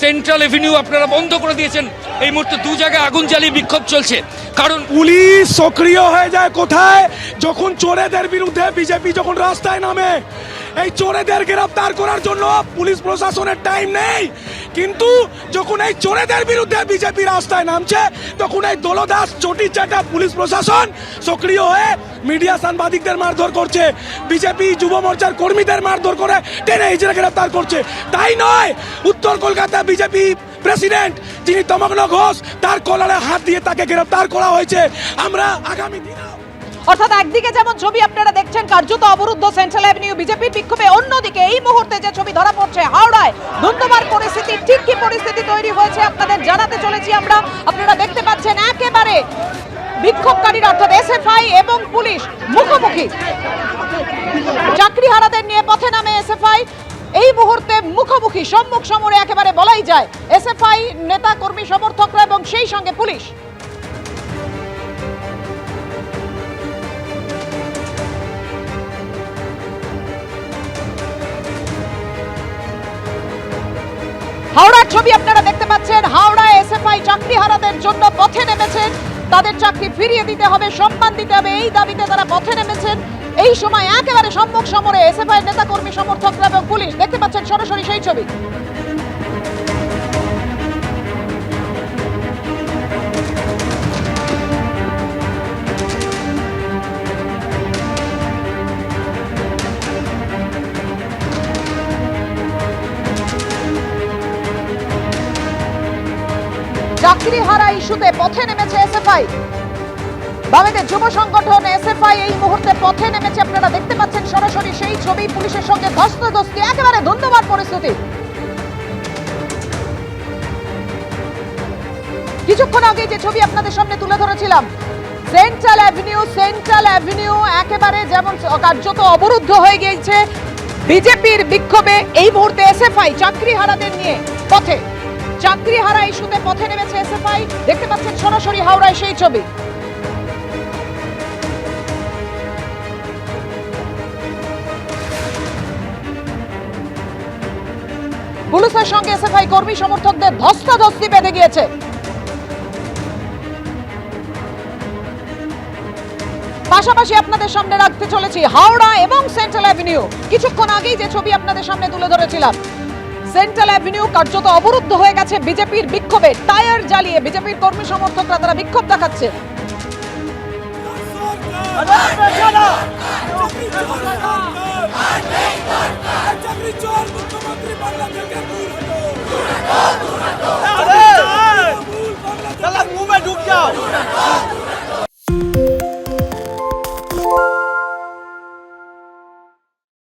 Central Avenue আপনারা বন্ধ করে দিয়েছেন। এই মুহূর্তে দু জায়গায় আগুন জ্বালিয়ে বিক্ষোভ চলছে। কারণ পুলিশ সক্রিয় হয়ে যায় কোথায়? যখন চোরেদের বিরুদ্ধে বিজেপি যখন রাস্তায় নামে, এই চোরেদের গ্রেফতার করার জন্য পুলিশ প্রশাসনের টাইম নেই। কিন্তু যখন এই চোরেদের বিরুদ্ধে বিজেপি রাস্তায় নামছে, তখন এই দলদাস, চটি চাটা পুলিশ প্রশাসন সক্রিয় হয়ে মিডিয়া সাংবাদিকদের মারধর করছে। বিজেপি যুব মোর্চার কর্মীদের মারধর করে টেনে হিজড়ে গ্রেফতার করছে। তাই নয়, উত্তর কলকাতা বিজেপি প্রেসিডেন্ট, যিনি তমগ্ন ঘোষ, তার কলারে হাত দিয়ে তাকে গ্রেফতার করা হয়েছে। আমরা আগামী দিনে অর্থাৎ একদিকে যেমন ছবি আপনারা দেখছেন, কার্যত অবরুদ্ধ সেন্ট্রাল অ্যাভিনিউ বিজেপির বিক্ষোভে, অন্যদিকে এই মুহূর্তে যে ছবি ধরা পড়ছে হাওড়ায় ধুন্ধুমার পরিস্থিতি ঠিক কি পরিস্থিতি তৈরি হয়েছে আপনাদের জানাতে চলেছি আমরা। আপনারা দেখতে পাচ্ছেন একেবারে বিক্ষোভকারীরা, অর্থাৎ এসএফআই এবং পুলিশ মুখোমুখি। চাকরি হারাদের নিয়ে পথে নামে এসএফআই। এই মুহূর্তে মুখোমুখি, সম্মুখ সমরে একেবারে বলাই যায়, এসএফআই নেতা কর্মী সমর্থকরা এবং সেই সঙ্গে পুলিশ। হাওড়ার ছবি আপনারা দেখতে পাচ্ছেন। হাওড়ায় এসএফআই চাকরি হারাদের জন্য পথে নেমেছেন। তাদের চাকরি ফিরিয়ে দিতে হবে, সম্মান দিতে হবে। এই দাবিতে তারা পথে নেমেছেন। এই সময় একেবারে সম্মুখ সমরে এসএফআই নেতাকর্মী, সমর্থকরা এবং পুলিশ। দেখতে পাচ্ছেন সরাসরি সেই ছবি। চাকরি হারা ইস্যুতে পথে নেমেছে এসএফআই। বামেদের যুব সংগঠন এসএফআই এই মুহূর্তে পথে নেমেছে। আপনারা দেখতে পাচ্ছেন সরাসরি সেই ছবি, পুলিশের সঙ্গে ধস্তাধস্তি, একেবারে ধন্যবাদ পরিস্থিতি। কিছুক্ষণ আগে যে ছবি আপনাদের সামনে তুলে ধরেছিলাম সেন্ট্রাল অ্যাভিনিউ সেন্ট্রাল অ্যাভিনিউ একেবারে যেমন কার্যত অবরুদ্ধ হয়ে গিয়েছে। বিজেপির বিক্ষোভে এই মুহূর্তে এসএফআই চাকরি হারাদের নিয়ে পথে। চাকরি হারা ইস্যুতে পথে নেমেছে এসএফআই। দেখতে পাচ্ছেন সরাসরি হাওড়ায় সেই ছবি। পুলিশের সঙ্গে এসএফআই কর্মী সমর্থকদের ধস্তাধস্তি বেঁধে গিয়েছে। পাশাপাশি আপনাদের সামনে রাখতে চলেছি হাওড়া এবং সেন্ট্রাল অ্যাভিনিউ। কিছুক্ষণ আগেই যে ছবি আপনাদের সামনে তুলে ধরেছিলাম। সেন্ট্রাল অ্যাভিনিউ কার্যত অবরুদ্ধ হয়ে গেছে বিজেপির বিক্ষোভে। টায়ার জ্বালিয়ে বিজেপির কর্মী সমর্থকরা তারা বিক্ষোভ দেখাচ্ছে। মুখ্যমন্ত্রী